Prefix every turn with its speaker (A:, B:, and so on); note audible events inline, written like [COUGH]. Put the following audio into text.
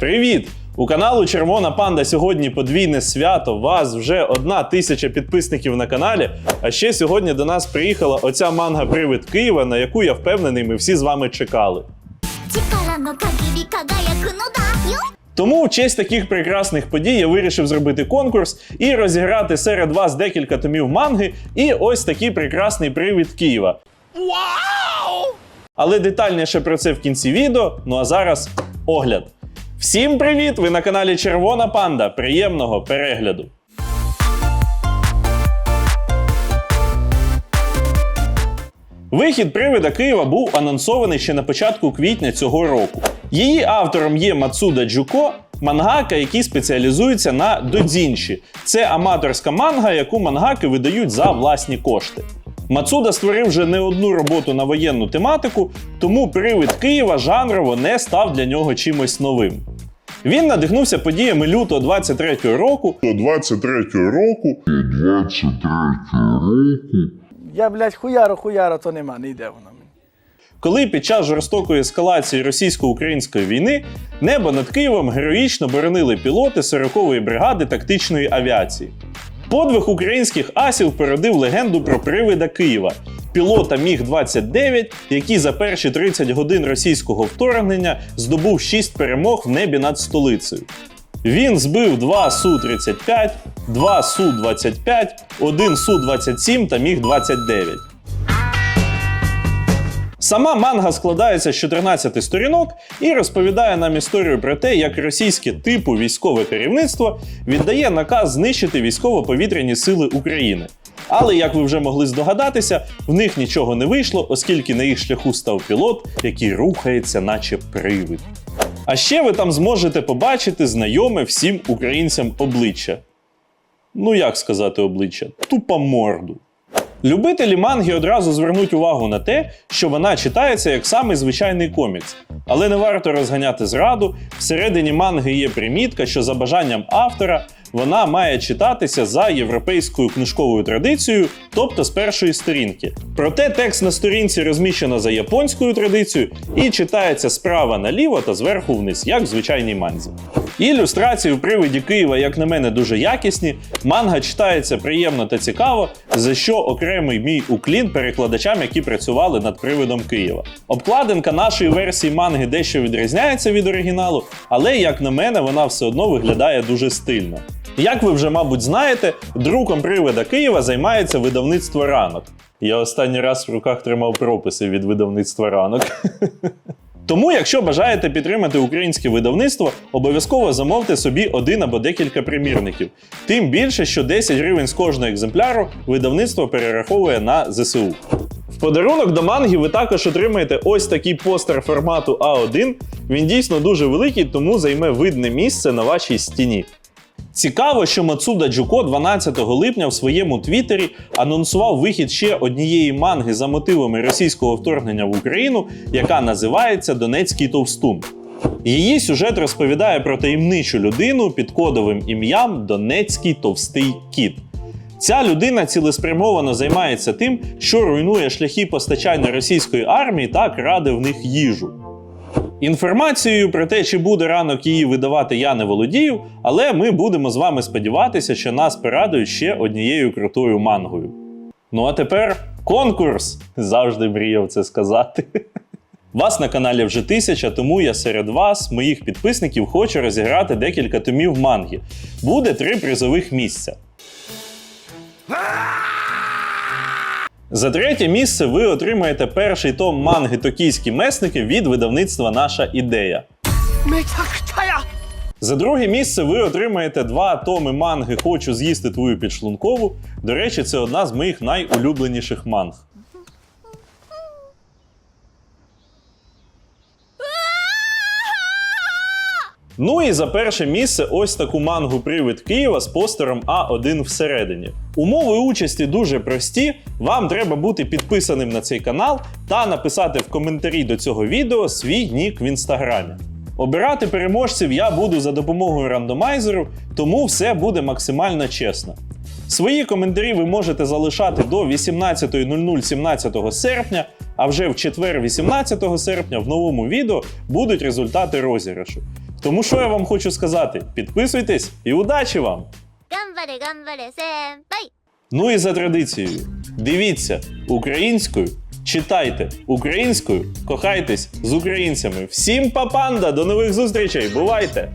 A: Привіт! У каналу Червона Панда сьогодні подвійне свято. Вас вже одна тисяча підписників на каналі. А ще сьогодні до нас приїхала оця манга привид Києва, на яку я впевнений, ми всі з вами чекали. Тому в честь таких прекрасних подій я вирішив зробити конкурс і розіграти серед вас декілька томів манги. І ось такий прекрасний привід Києва. Вау! Але детальніше про це в кінці відео. Ну а зараз огляд. Всім привіт! Ви на каналі Червона Панда. Приємного перегляду! Вихід привида Києва був анонсований ще на початку квітня цього року. Її автором є Мацуда Джуко, мангака, який спеціалізується на додзінші. Це аматорська манга, яку мангаки видають за власні кошти. Мацуда створив вже не одну роботу на воєнну тематику, тому привид Києва жанрово не став для нього чимось новим. Він надихнувся подіями лютого 23-го року,
B: до 23-го року
C: Я, блядь, хуяро, хуяро, то нема, не йде вона.
A: коли під час жорстокої ескалації російсько-української війни небо над Києвом героїчно боронили пілоти 40-ї бригади тактичної авіації. Подвиг українських асів породив легенду про привида Києва, пілота Міг-29, який за перші 30 годин російського вторгнення здобув 6 перемог в небі над столицею. Він збив два Су-35, два Су-25, один Су-27 та Міг-29. Сама манга складається з 14 сторінок і розповідає нам історію про те, як російське типу військове керівництво віддає наказ знищити військово-повітряні сили України. Але як ви вже могли здогадатися, в них нічого не вийшло, оскільки на їх шляху став пілот, який рухається, наче привид. А ще ви там зможете побачити знайоме всім українцям обличчя. Ну як сказати обличчя? Тупо морду. Любителі манги одразу звернуть увагу на те, що вона читається як самий звичайний комікс. Але не варто розганяти зраду. Всередині манги є примітка, що за бажанням автора вона має читатися за європейською книжковою традицією, тобто з першої сторінки. Проте текст на сторінці розміщено за японською традицією і читається справа наліво та зверху вниз, як в звичайній манзі. Ілюстрації у привиді Києва, як на мене, дуже якісні. Манга читається приємно та цікаво, за що окремий мій уклін перекладачам, які працювали над привидом Києва. Обкладинка нашої версії манги дещо відрізняється від оригіналу, але, як на мене, вона все одно виглядає дуже стильно. Як ви вже, мабуть, знаєте, друком привида Києва займається видавництво ранок. Я останній раз в руках тримав прописи від видавництва ранок. [LAUGHS] Тому, якщо бажаєте підтримати українське видавництво, обов'язково замовте собі один або декілька примірників. Тим більше, що 10 гривень з кожного екземпляру видавництво перераховує на ЗСУ. В подарунок до манги ви також отримаєте ось такий постер формату А1. Він дійсно дуже великий, тому займе видне місце на вашій стіні. Цікаво, що Мацуда Джуко 12 липня в своєму твіттері анонсував вихід ще однієї манги за мотивами російського вторгнення в Україну, яка називається Донецький товстун. Її сюжет розповідає про таємничу людину під кодовим ім'ям Донецький товстий кіт. Ця людина цілеспрямовано займається тим, що руйнує шляхи постачання російської армії та краде в них їжу. Інформацією про те, чи буде ранок її видавати, я не володію, але ми будемо з вами сподіватися, що нас порадують ще однією крутою мангою. Ну а тепер конкурс! Завжди мріяв це сказати. [LAUGHS] Вас на каналі вже тисяча, тому я серед вас, моїх підписників, хочу розіграти декілька томів манги. Буде три призових місця. За третє місце ви отримаєте перший том манги Токійські месники від видавництва Наша ідея. За друге місце ви отримаєте два томи манги Хочу з'їсти твою підшлункову. До речі, це одна з моїх найулюбленіших манг. Ну і за перше місце ось таку мангу Привид Києва з постером А1 всередині. Умови участі дуже прості. Вам треба бути підписаним на цей канал та написати в коментарі до цього відео свій нік в інстаграмі. Обирати переможців я буду за допомогою рандомайзеру, тому все буде максимально чесно. Свої коментарі ви можете залишати до 18.00 17 серпня, а вже в четвер, 18 серпня, в новому відео будуть результати розіграшу. Тому що я вам хочу сказати: підписуйтесь і удачі вам!
D: Гамбаре, гамбаре, сенпай!
A: Ну і за традицією, дивіться українською, читайте українською, кохайтесь з українцями. Всім па панда! До нових зустрічей! Бувайте!